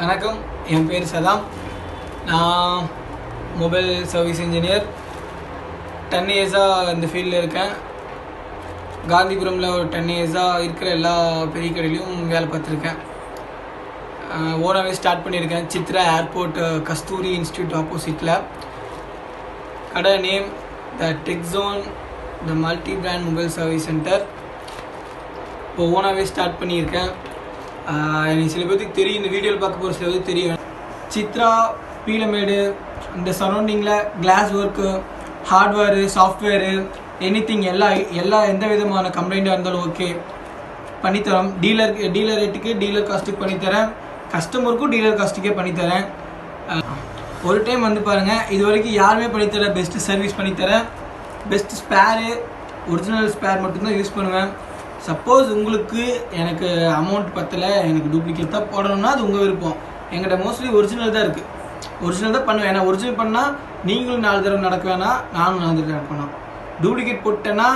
வணக்கம். என் பேர் சதாம். நான் மொபைல் சர்வீஸ் இன்ஜினியர் டென் இயர்ஸாக இந்த ஃபீல்டில் இருக்கேன். காந்திபுரமில் ஒரு டென் இயர்ஸாக இருக்கிற எல்லா பெரிய கடையிலையும் வேலை பார்த்துருக்கேன். ஓனாகவே ஸ்டார்ட் பண்ணியிருக்கேன். சித்ரா ஏர்போர்ட் கஸ்தூரி இன்ஸ்டியூட் ஆப்போசிட்டில் கடை name the tech zone the multi brand mobile service centre இப்போ ஓனாகவே ஸ்டார்ட் பண்ணியிருக்கேன். எனக்கு சில பேருக்கு தெரியும். இந்த வீடியோவில் பார்க்க போகிற சில பேருக்கு தெரியும். சித்ரா பீலமேடு இந்த சரௌண்டிங்கில் glass work hardware software any thing எல்லா எல்லா எந்த விதமான கம்ப்ளைண்ட்டாக இருந்தாலும் ஓகே பண்ணித்தரோம். டீலர் டீலர் ரேட்டுக்கு டீலர் காஸ்ட்டுக்கு பண்ணித்தரேன். கஸ்டமருக்கும் டீலர் காஸ்ட்டுக்கே பண்ணித்தரேன். ஒரு டைம் வந்து பாருங்கள் இது வரைக்கும் யாருமே பண்ணித்தர பெஸ்ட்டு சர்வீஸ் பண்ணித்தரேன். பெஸ்ட் ஸ்பேரு ஒரிஜினல் ஸ்பேர் மட்டும்தான் யூஸ் பண்ணுவேன். சப்போஸ் உங்களுக்கு எனக்கு அமௌண்ட் பத்தலை எனக்கு டூப்ளிகேட் தான் போடணும்னா அது உங்கள் விருப்பம். எங்கிட்ட மோஸ்ட்லி ஒரிஜினல் தான் இருக்குது ஒரிஜினல் தான் பண்ணுவேன். ஏன்னா ஒரிஜினல் பண்ணால் நீங்களும் நாலு தடவை நடக்க வேணாம் நானும் நாலு தடவை நடக்கணும் டூப்ளிகேட் போட்டேன்னா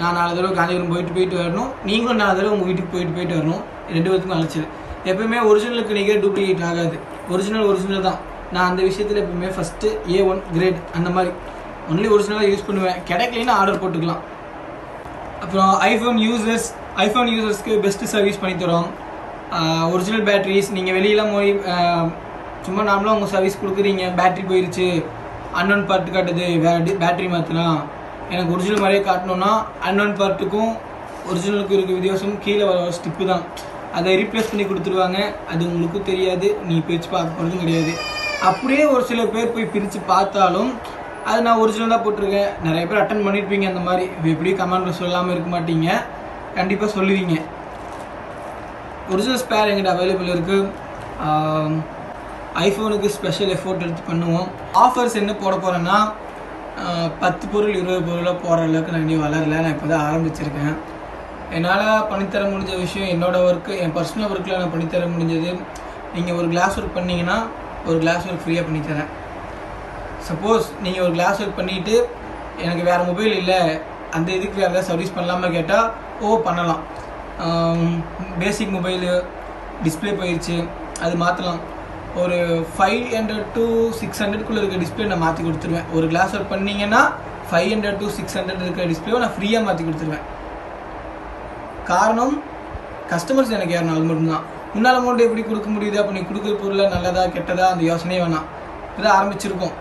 நான் நாலு தடவை காஞ்சிபுரம் போயிட்டு போயிட்டு வரணும். நீங்களும் நாலு தடவை உங்கள் வீட்டுக்கு போயிட்டு போயிட்டு வரணும். ரெண்டு பேருக்கும் அழைச்சிரு. எப்பவுமே ஒரிஜினலுக்கு நீங்கள் டூப்ளிகேட் ஆகாது. ஒரிஜினல் ஒரிஜினல் தான். நான் அந்த விஷயத்தில் எப்பவுமே ஃபஸ்ட்டு ஏ ஒன் கிரேட் அந்த மாதிரி. ஒன்லி ஒரிஜினலாக யூஸ் பண்ணுவேன். கிடைக்கலைன்னா ஆர்டர் போட்டுக்கலாம். அப்புறம் ஐஃபோன் யூசர்ஸ் ஐஃபோன் யூசர்ஸ்க்கு பெஸ்ட்டு சர்வீஸ் பண்ணி தரோம். ஒரிஜினல் பேட்ரிஸ் நீங்கள் வெளியெல்லாம் போய் சும்மா நார்மலாக உங்கள் சர்வீஸ் கொடுக்குறீங்க. பேட்ரி போயிருச்சு. அன்னோன் பார்ட்டு காட்டுது. வேறு பேட்டரி மாற்றலாம் எனக்கு ஒரிஜினல் மாதிரியே காட்டணும்னா அன்னோன் பார்ட்டுக்கும் ஒரிஜினலுக்கும் இருக்க வித்தியாசம் கீழே வர ஸ்டிப்பு தான். அதை ரீப்ளேஸ் பண்ணி கொடுத்துருவாங்க. அது உங்களுக்கும் தெரியாது. நீ பிரித்து பார்க்க போகிறதும் கிடையாது. அப்படியே ஒரு சில பேர் போய் பிரித்து பார்த்தாலும் அது நான் ஒரிஜினலாக போட்டிருக்கேன். நிறைய பேர் அட்டன் பண்ணியிருப்பீங்க அந்த மாதிரி. இப்போ எப்படி கமெண்ட்ல சொல்லாமல் இருக்க மாட்டீங்க. கண்டிப்பாக சொல்லுவீங்க. ஒரிஜினல் ஸ்பேர் எங்கிட்ட அவைலபிள் இருக்குது ஐஃபோனுக்கு ஸ்பெஷல் எஃபோர்ட் எடுத்து பண்ணுவோம். ஆஃபர்ஸ் என்ன போட போகிறேன்னா பத்து பொருள் இருபது பொருளாக போகிற அளவுக்கு நான் இன்னும் வளரல. நான் இப்போ தான் ஆரம்பிச்சிருக்கேன். என்னால் பண்ணித்தர முடிஞ்ச விஷயம் என்னோடய ஒர்க்கு என் பர்சனல் ஒர்க்கில் நான் பண்ணித்தர முடிஞ்சது. நீங்கள் ஒரு கிளாஸ் ஒர்க் பண்ணீங்கன்னா ஒரு கிளாஸ் ஒர்க் ஃப்ரீயாக பண்ணித்தரேன். சப்போஸ் நீங்கள் ஒரு கிளாஸ் ஒர்க் பண்ணிவிட்டு எனக்கு வேறு மொபைல் இல்லை அந்த இதுக்கு வேறு ஏதாவது சர்வீஸ் பண்ணலாமா கேட்டால் ஓ பண்ணலாம். பேசிக் மொபைலு டிஸ்ப்ளே போயிடுச்சு அது மாற்றலாம் ஒரு ஃபைவ் ஹண்ட்ரட் டு சிக்ஸ் ஹண்ட்ரட்குள்ளே இருக்க டிஸ்பிளே நான் மாற்றி கொடுத்துருவேன். ஒரு கிளாஸ் ஒர்க் பண்ணிங்கன்னா five hundred to six hundred இருக்கிற டிஸ்பிளேவை நான் ஃப்ரீயாக மாற்றி கொடுத்துருவேன். காரணம் கஸ்டமர்ஸ் எனக்கு யாரும் மட்டும்தான். முன்னால் அமௌண்ட் எப்படி கொடுக்க முடியுது? அப்போ நீ கொடுக்குற பொருளை நல்லதா கெட்டதா அந்த யோசனையே வேணாம். இப்போதான் ஆரம்பிச்சிருக்கோம்.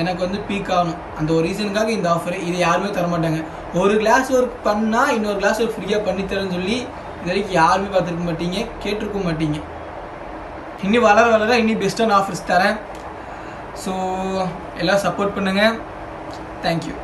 எனக்கு வந்து பீக் ஆகணும். அந்த ஒரு ரீசனுக்காக இந்த ஆஃபர் இது யாருமே தரமாட்டாங்க. ஒரு கிளாஸ் ஒர்க் பண்ணால் இன்னொரு கிளாஸ் ஒர்க் ஃப்ரீயாக பண்ணித்தரேன்னு சொல்லி இது வரைக்கும் யாருமே பார்த்துருக்க மாட்டீங்க கேட்டிருக்க மாட்டீங்க. இன்னும் வளர வளர இன்னும் பெஸ்ட்டான ஆஃபர்ஸ் தரேன். ஸோ எல்லாம் சப்போர்ட் பண்ணுங்கள் தேங்க்யூ